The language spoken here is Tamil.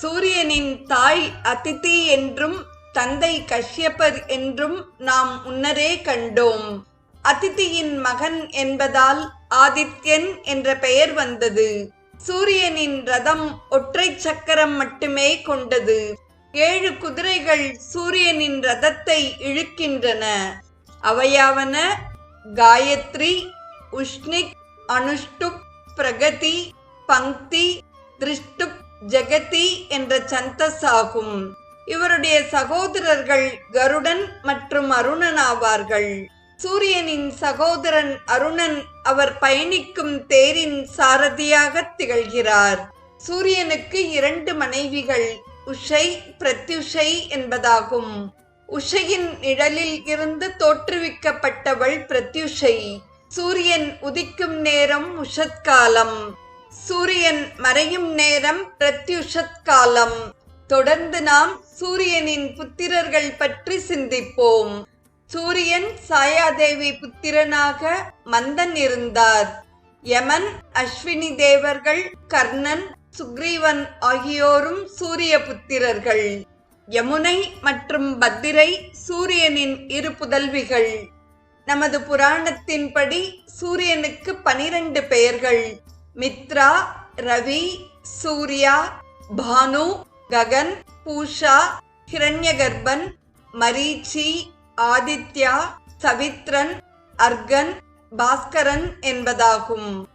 சூரியனின் தாய் அதிதி என்றும் தந்தை கஷ்யப்பர் என்றும் நாம் முன்னரே கண்டோம். அதிதியின் மகன் என்பதால் ஆதித்யன் என்ற பெயர் வந்தது. சூரியனின் ரதம் ஒற்றை சக்கரம் மட்டுமே கொண்டது. ஏழு குதிரைகள் சூரியனின் ரதத்தை இழுக்கின்றன. அவையாவன காயத்ரி உஷ்ணிக் அனுஷ்டுப் பிரகதி பங்கி திருஷ்ட ஜெகதி என்ற சந்தஸ் ஆகும் இவருடைய சகோதரர்கள் கருடன் மற்றும் அருணன் ஆவார்கள். சூரியனின் சகோதரன் அருணன் அவர் பயணிக்கும் தேரின் சாரதியாக திகழ்கிறார். சூரியனுக்கு இரண்டு மனைவிகள் உஷை பிரத்யுஷை என்பதாகும். உஷையின் நிழலில் இருந்து தோற்றுவிக்கப்பட்டவள் பிரத்யுஷை. சூரியன் உதிக்கும் நேரம் உஷத்காலம். சூரியன் மறையும் நேரம் பிரத்யுஷத் காலம். தொடர்ந்து நாம் சூரியனின் புத்திரர்கள் பற்றி சிந்திப்போம். சூரியன் சாயாதேவி புத்திரனாக மந்தன் இருந்தார். யமன் அஸ்வினி தேவர்கள் கர்ணன் சுக்ரீவன் ஆகியோரும் சூரிய புத்திரர்கள். யமுனை மற்றும் பத்திரை சூரியனின் இரு புதல்விகள். நமது புராணத்தின்படி சூரியனுக்கு பனிரெண்டு பெயர்கள். மித்ரா ரவி சூர்யா பானு ககன் பூஷா ஹிரண்யகர்பன் மரீச்சி ஆதித்யா சவித்ரன் அர்கன் பாஸ்கரன் என்பதாகும்.